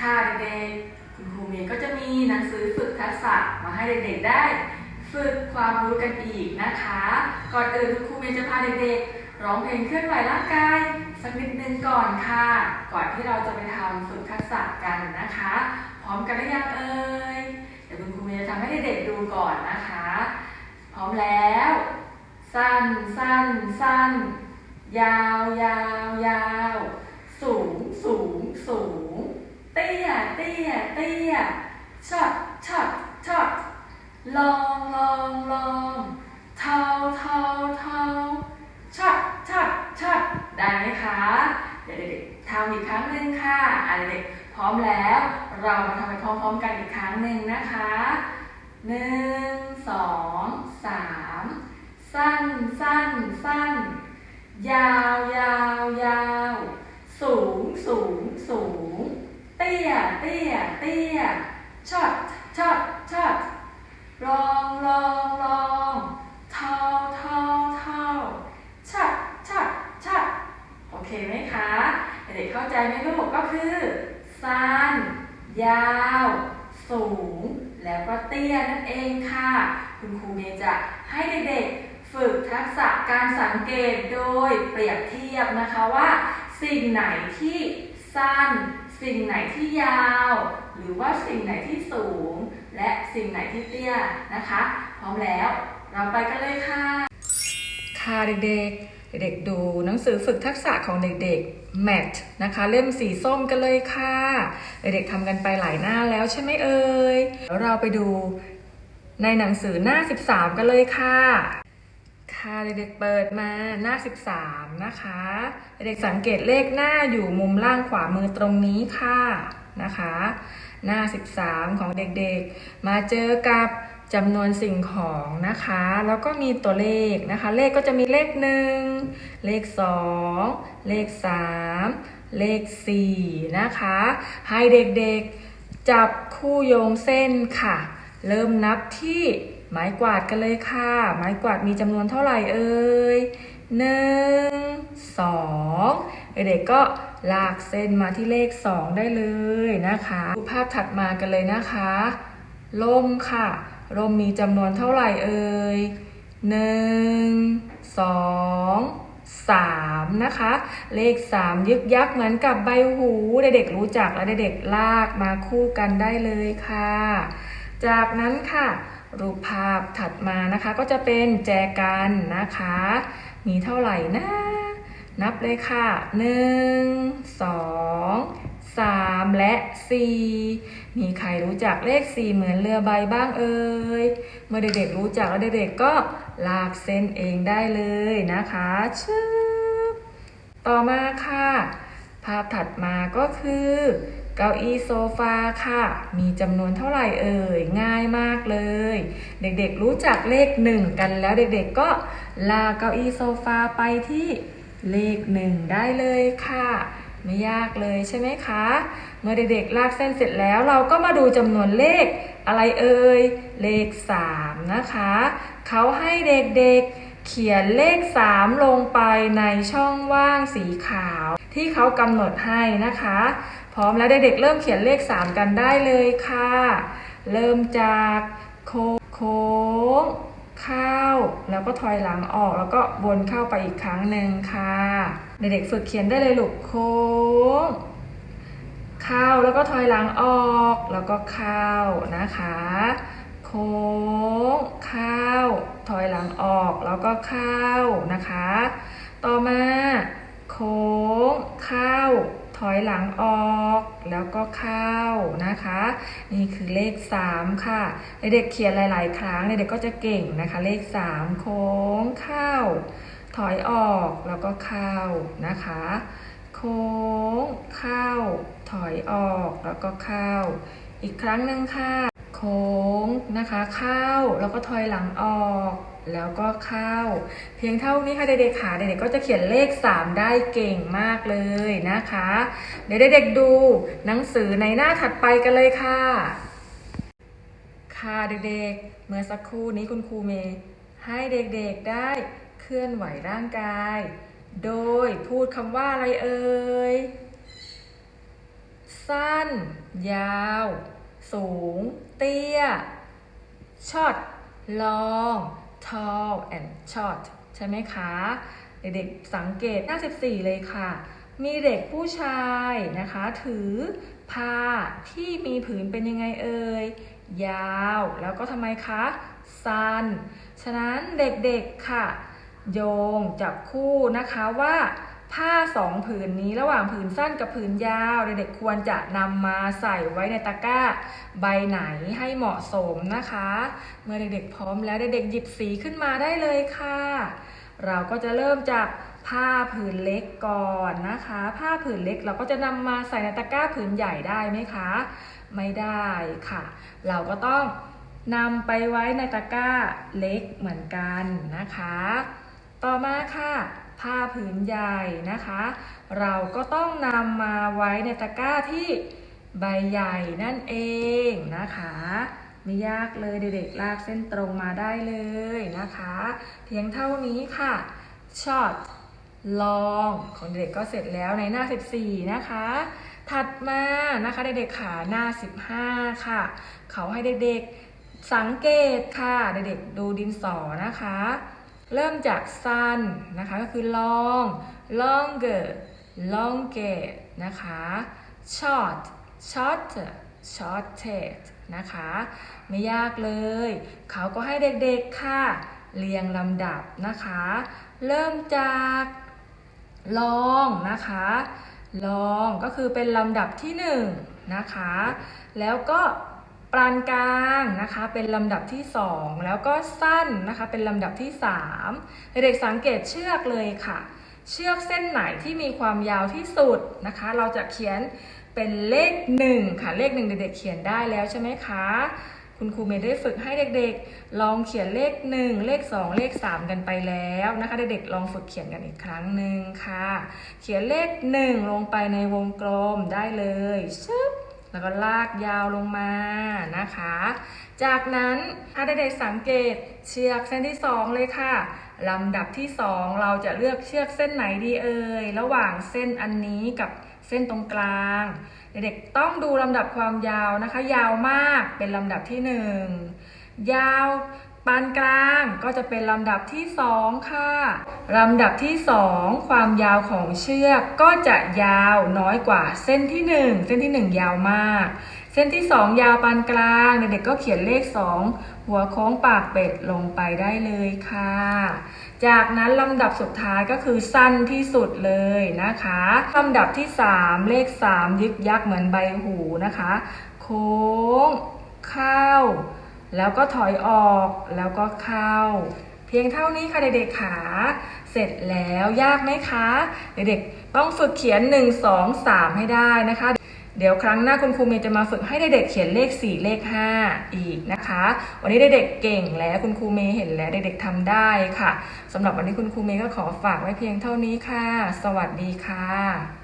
ค่ะเด็กๆคุณครูเมย์ก็จะมีหนังสือฝึกทักษะมาให้เด็กๆได้ ฝึกความรู้กันอีกนะคะ ก่อนอื่นคุณครูเมย์จะพาเด็กๆ ร้องเพลงเคลื่อนไหวร่างกายสักนิดนึงก่อนค่ะ ก่อนที่เราจะไปทำฝึกทักษะกันนะคะ พร้อมกันหรือยังเอ่ยเดี๋ยวคุณครูเมย์จะทำให้เด็กๆดูก่อนนะคะ พร้อมแล้ว สั้นสั้นสั้นยาวยาวยาวสูงสูง ตี้ยเตี้ยช็อตช็อตช็อตลองลองลองเท่าเท่าเท่าช็อตช็อตช็อตได้ไหมคะ เดี๋ยวเด็กๆทำอีกครั้งหนึ่งค่ะอะเด็กๆพร้อมแล้ว เรามาทำไปพร้อมๆกันอีกครั้งหนึ่งนะคะหนึ่งสองสามสั้นสั้นสั้นยาวยาวยาวสูงสูงสูง เตี้ย เตี้ย เตี้ยช็อตช็อตช็อตลองลองลองเท่าเท่าเท่าช็อตช็อตช็อตโอเคไหมคะ เด็กๆเข้าใจไหมลูกก็คือ สั้น ยาว สูง แล้วก็เตี้ยนั่นเองค่ะ คุณครูเมย์จะให้เด็กๆ ฝึกทักษะการสังเกตโดยเปรียบเทียบนะคะว่า สิ่งไหนที่สั้น สิ่งไหนที่ยาว หรือว่าสิ่งไหนที่สูง และสิ่งไหนที่เตี้ยนะคะ พร้อมแล้วเราไปกันเลยค่ะ ค่ะเด็กๆ เด็กๆดูหนังสือฝึกทักษะของเด็กๆ Mat นะคะ เล่มสีส้มกันเลยค่ะ เด็กๆทำกันไปหลายหน้าแล้วใช่ไหมเอ่ยแล้วเราไปดูในหนังสือหน้า 13 กันเลยค่ะ ค่ะเด็กๆเปิดมาหน้า 13 นะคะ เด็กๆสังเกตเลขหน้าอยู่มุมล่างขวามือตรงนี้ค่ะนะคะ หน้า 13 ของเด็กๆ มาเจอกับจำนวนสิ่งของนะคะ แล้วก็มีตัวเลขนะคะ เลขก็จะมีเลข1เลข2เลข3เลข4นะคะ ให้เด็กๆจับคู่โยงเส้นค่ะ เริ่มนับที่ ไม้กวาดกันเลยค่ะ ไม้กวาดมีจำนวนเท่าไหร่เอ่ยหนึ่งสองเด็กๆก็ลากเส้นมาที่เลขสองได้เลยนะคะดูภาพถัดมากันเลยนะคะล่มค่ะร่มมีจำนวนเท่าไหร่เอ่ยหนึ่งสองสามนะคะ เลขสามยึกยักเหมือนกับใบหูเด็กๆรู้จักและเด็กๆลากมาคู่กันได้เลยค่ะ จากนั้นค่ะ รูปภาพถัดมานะคะก็จะเป็นแจกันนะคะ มีเท่าไหร่นะนับเลยค่ะ 1 2 3 และ 4 มีใครรู้จักเลข 4 เหมือนเรือใบบ้างเอ่ย เมื่อเด็กๆรู้จักแล้วเด็กๆก็ลากเส้นเองได้เลยนะคะชึบต่อมาค่ะ ภาพถัดมาก็คือ เก้าอี้โซฟาค่ะ มีจำนวนเท่าไหร่เอ่ย ง่ายมากเลย เด็กๆรู้จักเลขหนึ่งกันแล้วเด็กๆก็ลากเก้าอี้โซฟาไปที่เลขหนึ่งได้เลยค่ะ ไม่ยากเลยใช่ไหมคะ เมื่อเด็กๆลากเส้นเสร็จแล้วเราก็มาดูจำนวนเลขอะไรเอ่ย เลขสามนะคะ เขาให้เด็กๆ เขียนเลขสามลงไปในช่องว่างสีขาว ที่เขากำหนดให้นะคะ พร้อมแล้วเด็กๆเริ่มเขียนเลข 3 กันได้เลยค่ะ เริ่มจากโค้งโค้งเข้า แล้วก็ถอยหลังออกแล้วก็วนเข้าไปอีกครั้งหนึ่งค่ะ เด็กๆฝึกเขียนได้เลยลูกโค้งเข้าแล้วก็ถอยหลังออกแล้วก็เข้านะคะ ค้งเข้า ถอยหลังออกแล้วก็เข้านะคะ ต่อมา โค้งเข้า ถอยหลังออกแล้วก็เข้านะคะ นี่คือเลข 3 ค่ะเด็กๆเขียนหลาย ๆ ครั้งเด็กๆก็จะเก่งนะคะ เลข 3 โค้งเข้า ถอยออกแล้วก็เข้านะคะ โค้งเข้า ถอยออกแล้วก็เข้า อีกครั้งหนึ่งค่ะ ค้งนะคะ เข้าแล้วก็ถอยหลังออก แล้วก็เข้า เพียงเท่านี้ค่ะเด็กๆค่ะเด็กๆก็จะเขียนเลข 3 ได้เก่งมากเลยนะคะ เดี๋ยวเด็กๆดูหนังสือในหน้าถัดไปกันเลยค่ะ ค่ะเด็กๆ เมื่อสักครู่นี้คุณครูเมย์ให้เด็กๆได้เคลื่อนไหวร่างกาย โดยพูดคำว่าอะไรเอ่ยสั้น ยาว สูง เตี้ย short long tall and short ใช่ไหมคะ เด็กๆสังเกตหน้า 14 เลยค่ะ มีเด็กผู้ชายนะคะ ถือผ้าที่มีผืนเป็นยังไงเอ่ย ยาว แล้วก็ทำไมคะ สั้น ฉะนั้นเด็กๆค่ะ โยงจับคู่นะคะว่า ผ้าสองผืนนี้ระหว่างผืนสั้นกับผืนยาวเด็กๆควรจะนำมาใส่ไว้ในตะกร้า ใบไหนให้เหมาะสมนะคะ เมื่อเด็กๆพร้อมแล้วเด็กๆหยิบสีขึ้นมาได้เลยค่ะ เราก็จะเริ่มจากผ้าผืนเล็กก่อนนะคะ ผ้าผืนเล็กเราก็จะนำมาใส่ในตะกร้าผืนใหญ่ได้ไหมคะ ไม่ได้ค่ะ เราก็ต้องนำไปไว้ในตะกร้าเล็กเหมือนกันนะคะ ต่อมาค่ะ ผ้าผืนใหญ่นะคะ เราก็ต้องนำมาไว้ในตะกร้าที่ใบใหญ่นั่นเองนะคะไม่ยากเลยเด็กๆลากเส้นตรงมาได้เลยนะคะ เพียงเท่านี้ค่ะ short long ของเด็กก็เสร็จแล้วในหน้า 14 นะคะ ถัดมานะคะเด็กๆขาหน้า 15 ค่ะ เขาให้เด็กๆสังเกตค่ะ เด็กๆดูดินสอนะคะ เริ่มจากสั้นนะคะก็คือ long longer longer นะคะ short shorter shorter นะคะ ไม่ยากเลย เขาก็ให้เด็กๆค่ะ เรียงลำดับนะคะ เริ่มจาก long นะคะ long ก็คือเป็นลำดับที่หนึ่งนะคะ แล้วก็ ปานกลางนะคะเป็นลำดับที่สองแล้วก็สั้นนะคะเป็นลำดับที่สามเด็กๆสังเกตเชือกเลยค่ะ เชือกเส้นไหนที่มีความยาวที่สุดนะคะ เราจะเขียนเป็นเลขหนึ่งค่ะเลขหนึ่งเด็กๆเขียนได้แล้วใช่ไหมคะคุณครูเมย์ได้ฝึกให้เด็กๆ ลองเขียนเลขหนึ่งเลขสองเลขสามกันไปแล้วนะคะเด็กๆลองฝึกเขียนกันอีกครั้งหนึ่งค่ะ เขียนเลขหนึ่งลงไปในวงกลมได้เลยชึบ แล้วก็ลากยาวลงมานะคะ จากนั้นถ้าเด็กๆสังเกตเชือกเส้นที่ 2 เลยค่ะลำดับที่ 2 เราจะเลือกเชือกเส้นไหนดีเอ่ยระหว่างเส้นอันนี้กับเส้นตรงกลาง เด็กๆต้องดูลำดับความยาวนะคะ ยาวมากเป็นลำดับที่ 1 ยาว ปานกลางก็จะเป็นลำดับที่ 2 ค่ะ ลำดับที่ 2 ความยาวของเชือกก็จะยาวน้อยกว่าเส้นที่ 1 เส้นที่ 1 ยาวมาก เส้นที่ 2 ยาวปานกลางเด็กๆก็เขียนเลข 2 หัวโค้งปากเป็ดลงไปได้เลยค่ะ จากนั้นลำดับสุดท้ายก็คือสั้นที่สุดเลยนะคะลำดับที่ 3 เลข 3 ยึกยักเหมือนใบหูนะคะ โค้งเข้า แล้วก็ถอยออกแล้วก็เข้า เพียงเท่านี้ค่ะเด็กๆขาเสร็จแล้วยากไหมคะ เด็กๆต้องฝึกเขียน 1 2 3 ให้ได้นะคะ เดี๋ยวครั้งหน้าคุณครูเมย์จะมาฝึกให้เด็กๆเขียนเลข 4 เลข 5 อีกนะคะ วันนี้เด็กๆเก่งแล้วคุณครูเมย์เห็นแล้วเด็กๆทำได้ค่ะสำหรับวันนี้คุณครูเมย์ก็ขอฝากไว้เพียงเท่านี้ค่ะ สวัสดีค่ะ